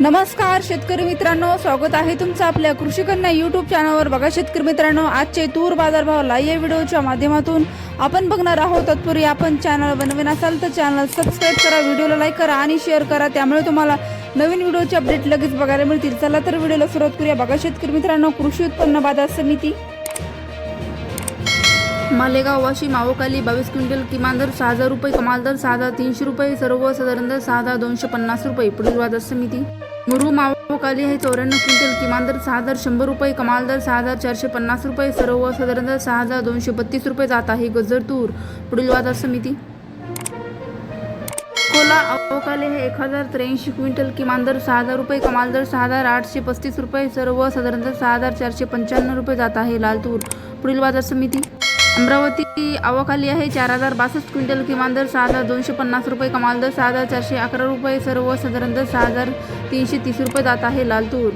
नमस्कार शेतकरी मित्रांनो. स्वागत आहे तुमचं आपल्या कृषी कन्या युट्यूब चॅनलवर बघा शेतकरी मित्रांनो आजचे तूर बाजारभाव लाईव्ह या व्हिडिओच्या माध्यमातून आपण बघणार आहोत. तत्पूर्वी आपण चॅनल बनवीन असाल तर चॅनल सबस्क्राईब करा व्हिडिओला लाईक करा आणि शेअर करा. त्यामुळे तुम्हाला नवीन व्हिडिओचे अपडेट लगेच बघायला मिळतील. चला तर व्हिडिओला सुरुवात करूया. बघा शेतकरी मित्रांनो कृषी उत्पन्न बाजार समिती. मालेगाव वाशिम आवकाली बावीस क्विंटल किमान दर सहा हजार रुपये कमाल दर सहा हजार तीनशे रुपये सर्वसाधारण दर सहा हजार दोनशे पन्नास रुपये. पुढील बाजार समिती. मुरू मावकाली हे चौऱ्याण्णव क्विंटल किमान दर सहा हजार शंभर रुपये कमाल दर सहा हजार चारशे पन्नास रुपये सर्व साधारण दर सहा हजार दोनशे बत्तीस रुपये जात आहे. गजर तूर पुढील बाजार समिती. कोला अवकाले हे एक हजार त्र्याऐंशी क्विंटल किमान दर सहा हजार रुपये कमाल दर सहा हजार आठशे पस्तीस रुपये सर्व साधारण दर सहा हजार चारशे पंच्याण्णव रुपये जात आहे. लाल तूर पुढील बाजार समिती. अमरावती अवाखाली आहे. चार हजार बासष्ट क्विंटल किमान दर सहा हजार दोनशे पन्नास रुपये कमाल दर सहा हजार चारशे अकरा रुपये सर्व साधारण दर सहा हजार तीनशे तीस रुपये जात आहे लालतूर